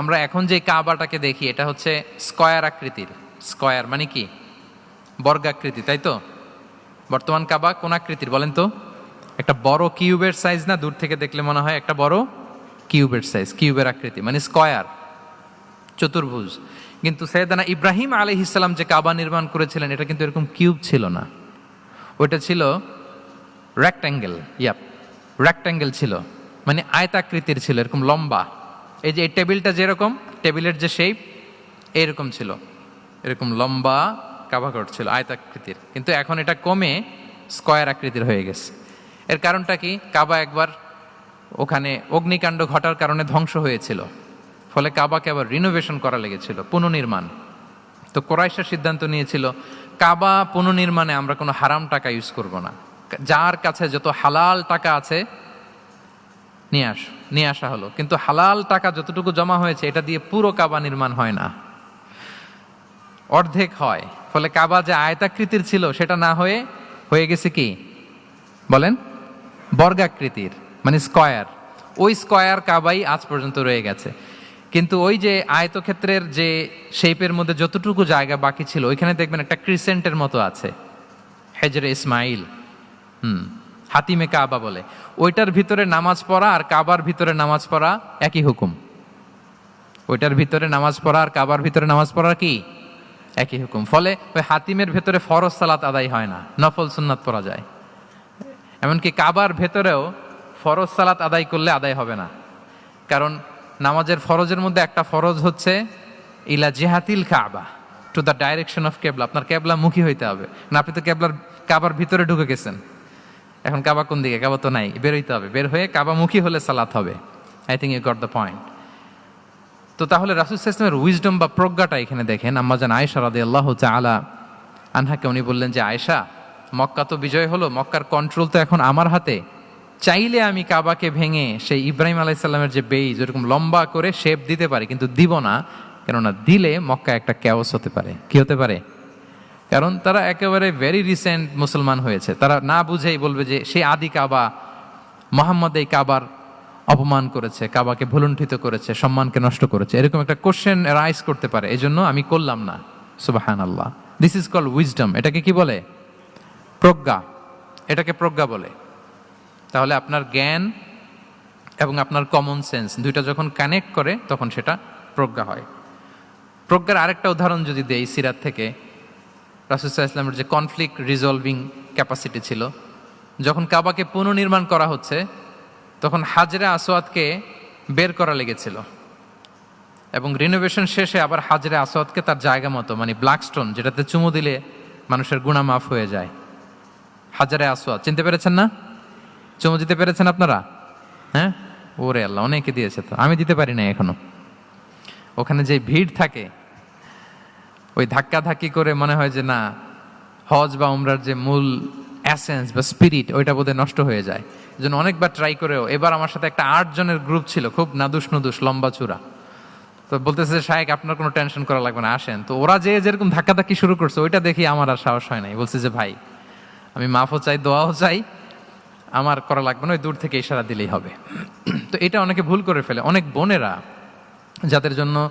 আমরা এখন যে কাবাটাকে দেখি, এটা হচ্ছে স্কয়ার আকৃতির। স্কয়ার মানে কি? বর্গাকৃতি তাই তো? বর্তমান কাবা কোন আকৃতির বলেন তো? একটা বড় কিউবের সাইজ না? দূর থেকে দেখলে মনে হয় একটা বড় কিউবের সাইজ, কিউবের আকৃতি মানে স্কয়ার, চতুর্ভুজ। কিন্তু সৈয়দানা ইব্রাহিম আলী ইসলাম যে কাবা নির্মাণ করেছিলেন, এটা কিন্তু এরকম কিউব ছিল না। ওইটা ছিল রেক্ট্যাঙ্গেল ইয়াপ রেক্ট্যাঙ্গেল ছিল মানে আয়তাকৃতির ছিল, এরকম লম্বা। এই যে এই টেবিলটা যেরকম, টেবিলের যে শেপ এরকম ছিল। এরকম লম্বা কাবাঘর ছিল, আয়তাকৃতির। কিন্তু এখন এটা কমে স্কয়ার আকৃতির হয়ে গেছে। এর কারণটা কি? কাবা একবার ওখানে অগ্নিকাণ্ড ঘটার কারণে ধ্বংস হয়েছিল। ফলে কাবাকে আবার রিনোভেশন করা লেগেছিল, পুনর্নির্মাণ। তো কোরাইশা সিদ্ধান্ত নিয়েছিল, কাবা পুনর্নির্মাণে আমরা কোনো হারাম টাকা ইউজ করব না। যার কাছে যত হালাল টাকা আছে নিয়ে আস, নিয়ে আসা হলো। কিন্তু হালাল টাকা যতটুকু জমা হয়েছে, এটা দিয়ে পুরো কাবা নির্মাণ হয় না। অর্ধেক হয়। ফলে কাবা যে আয়তাকৃতির ছিল, সেটা না হয়ে হয়ে গেছে কি? বলেন, বর্গাকৃতির মানে স্কয়ার। ওই স্কয়ার কাবাই আজ পর্যন্ত রয়ে গেছে। কিন্তু ওই যে আয়তক্ষেত্রের যে শেপের মধ্যে যতটুকু জায়গা বাকি ছিল, ওইখানে দেখবেন একটা ক্রিসেন্টের মতো আছে। হেজরে ইসমাইল। হুম। হাতিমে কাবা বলে। ওইটার ভিতরে নামাজ পড়া আর কাবার ভিতরে নামাজ পড়া একই হুকুম। ওইটার ভিতরে নামাজ পড়া আর কাবার ভিতরে নামাজ পড়া কি? একই হুকুম। ফলে ওই হাতিমের ভেতরে ফরজ সালাত আদায় হয় না, নফল সুন্নাত পড়া যায়। এমনকি কাবার ভেতরেও ফরজ সালাত আদায় করলে আদায় হবে না। কারণ নামাজের ফরজের মধ্যে একটা ফরজ হচ্ছে, ইলা জিহাতিল কাবা টু দ্য ডাইরেকশন অফ কেবলা। আপনার কেবলা মুখী হইতে হবে। না, আপনি তো কেবলার, কাবার ভিতরে ঢুকে গেছেন। এখন কাবা কোন দিকে? কাবা তো নাই, বের হইতে হবে। বের হয়ে কাবামুখী হলে সালাত হবে। I think you got the point তো তাহলে রাসুল ইসলামের উইজডম বা প্রজ্ঞাটা এখানে দেখেন। আম্মাজান আয়েশা রাদে আল্লাহ আলা আনহাকে উনি বললেন যে, আয়েশা, মক্কা তো বিজয় হলো, মক্কার কন্ট্রোল তো এখন আমার হাতে। চাইলে আমি কাবাকে ভেঙে সেই ইব্রাহিম আলাইসাল্লামের যে বেইজ ওরকম লম্বা করে শেপ দিতে পারি, কিন্তু দিব না। কেননা দিলে মক্কা একটা ক্যাওস হতে পারে। কি হতে পারে? কারণ তারা একেবারে ভেরি রিসেন্ট মুসলমান হয়েছে। তারা না বুঝেই বলবে যে সেই আদি কাবা, মোহাম্মদ এই কাবার অপমান করেছে, কাবাকে ভুলুণ্ঠিত করেছে, সম্মানকে নষ্ট করেছে। এরকম একটা কোশ্চেন রাইজ করতে পারে এই জন্য আমি করলাম না। সুবাহান আল্লাহ দিস ইজ কল উইজডম এটাকে কি বলে? প্রজ্ঞা। এটাকে প্রজ্ঞা বলে। তাহলে আপনার জ্ঞান এবং আপনার কমন সেন্স দুইটা যখন কানেক্ট করে, তখন সেটা প্রজ্ঞা হয়। প্রজ্ঞার আরেকটা উদাহরণ যদি দেই সিরাত থেকে রাসুসাহ যে কনফ্লিক্ট রিজলভিং ক্যাপাসিটি ছিল, যখন কাবাকে পুনর্নির্মাণ করা হচ্ছে, তখন হাজরা আসোয়াদকে বের করা লেগেছিল। এবং রিনোভেশন শেষে আবার হাজরে আসোয়াদকে তার জায়গা মতো মানে ব্ল্যাক স্টোন যেটাতে চুমু দিলে মানুষের গুণা মাফ হয়ে যায়। হাজারে আসোয়াদ চিনতে পেরেছেন না? চুমু দিতে পেরেছেন আপনারা? হ্যাঁ? ওরে আল্লাহ, অনেকে দিয়েছে তো। আমি দিতে পারি না এখনও। ওখানে যে ভিড় থাকে ওই ধাক্কা ধাক্কি করে মনে হয় যে না, হজ বা উমরার যে মূল অ্যাসেন্স বা স্পিরিট ওইটা বোধহয় নষ্ট হয়ে যায়। জন্য অনেকবার ট্রাই করেও, এবার আমার সাথে একটা আট জনের গ্রুপ ছিল, খুব নাদুস নুদুস, লম্বা চূড়া। তো বলতেছে যে শাহেক আপনার কোনো টেনশন করা লাগবে না, আসেন। তো ওরা যে যেরকম ধাক্কাধাক্কি শুরু করছে, ওইটা দেখি আমার আর সাহস হয় নাই। বলছে যে, ভাই, আমি মাফও চাই, দোয়াও চাই, আমার করা লাগবে না, ওই দূর থেকে ইশারা দিলেই হবে। তো এটা অনেকে ভুল করে ফেলে। অনেক বোনেরা, যাদের জন্য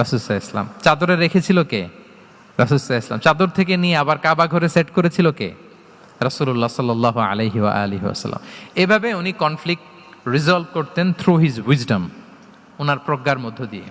রাসুসাহ ইসলাম চাদরে রেখেছিল কে? রাসুসাহ ইসলাম চাদর থেকে নিয়ে আবার কাবা ঘরে সেট করেছিল কে? রাসুল্লাহ সাল আলহি আলহি আসসালাম এভাবে উনি কনফ্লিক্ট রিজলভ করতেন থ্রু হিজ উইজডম ওনার প্রজ্ঞার মধ্য দিয়ে।